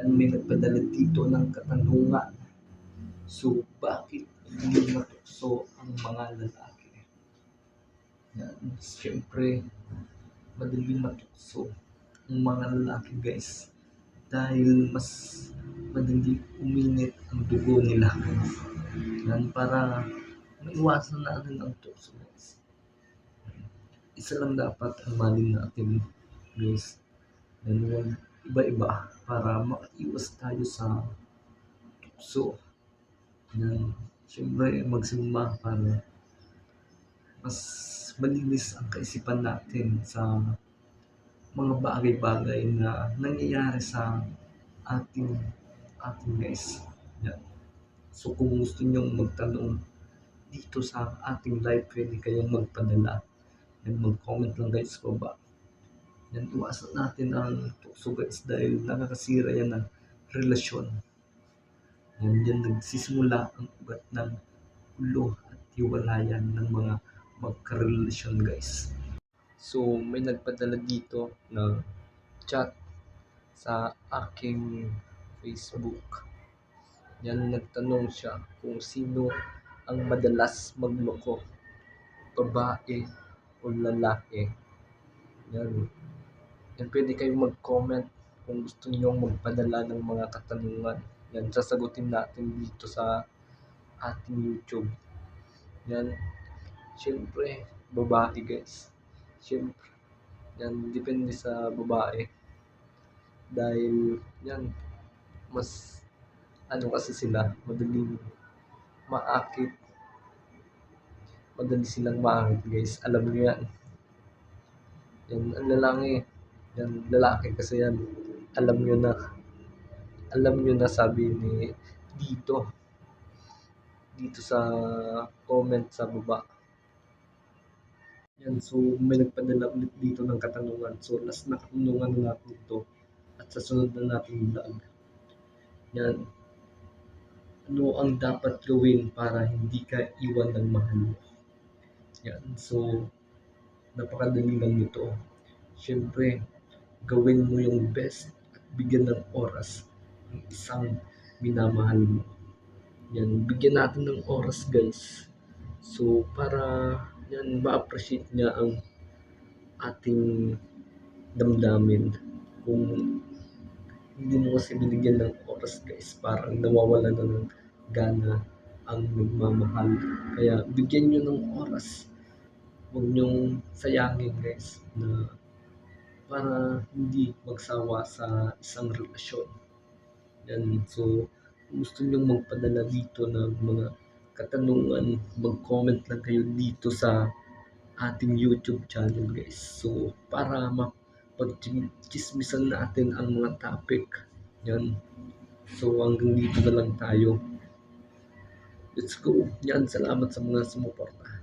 Yan, may nagpadala dito ng katanungan. So, bakit hindi matukso ang mga lalaki? Yan, siyempre, madaling matukso ang mga lalaki guys. Dahil mas madali uminit ang dugo nila. Yan, para maiwasan natin ang tukso guys. Isa lang dapat ang malin natin guys. Yan, iba-iba para makaiwas tayo sa tukso. Yan, siyempre magsimba para mas malinis ang kaisipan natin sa mga bagay-bagay na nangyayari sa ating ating guys. Yan. So kung gusto nyong magtanong dito sa ating live, pwede kayong magpadala. Yan, mag-comment lang guys sa baba. Yan, iwasan natin ang tukso guys dahil nakakasira yan ng relasyon. Yan, yan nagsisimula ang ugat ng ulo at hiwalayan ng mga magkarelasyon guys. So, may nagpadala dito ng chat sa aking Facebook. Yan, nagtanong siya kung sino ang madalas magloko, babae o lalaki. Yan. Yan, pwede kayong mag-comment kung gusto niyo magpadala ng mga katanungan. Yan, sasagutin natin dito sa ating YouTube. Yan, syempre, babae guys. Syempre, yan, depende sa babae. Dahil, yan, mas, ano kasi sila, madaling maakit. Madali silang maakit guys. Alam niyo yan. Yan, ang lalaki, yan, lalaki kasi yan. Alam niyo na, alam niyo na sabi ni dito, dito sa comment sa baba. Yan, so may nagpadala ulit dito ng katanungan. So last na katanungan na natin ito at sa sunod na natin vlog. Yan, ano ang dapat gawin para hindi ka iwan ng mahal mo? Yan, so napakadali lang nito. Siyempre, gawin mo yung best at bigyan ng oras ng isang minamahal mo. Yan, bigyan natin ng oras guys. So, para yan, ma-appreciate niya ang ating damdamin. Kung hindi mo kasi binigyan ng oras guys, parang nawawala na ng gana ang nagmamahal. Kaya bigyan nyo ng oras. Huwag nyong sayangin guys na para hindi magsawa sa isang relasyon. Yan, so gusto nyong magpadala dito ng mga katanungan, mag-comment lang kayo dito sa ating YouTube channel guys. So para mapag-chismisan natin ang mga topic. Yan. So hanggang dito na lang tayo. Let's go. Yan, salamat sa mga sumuporta.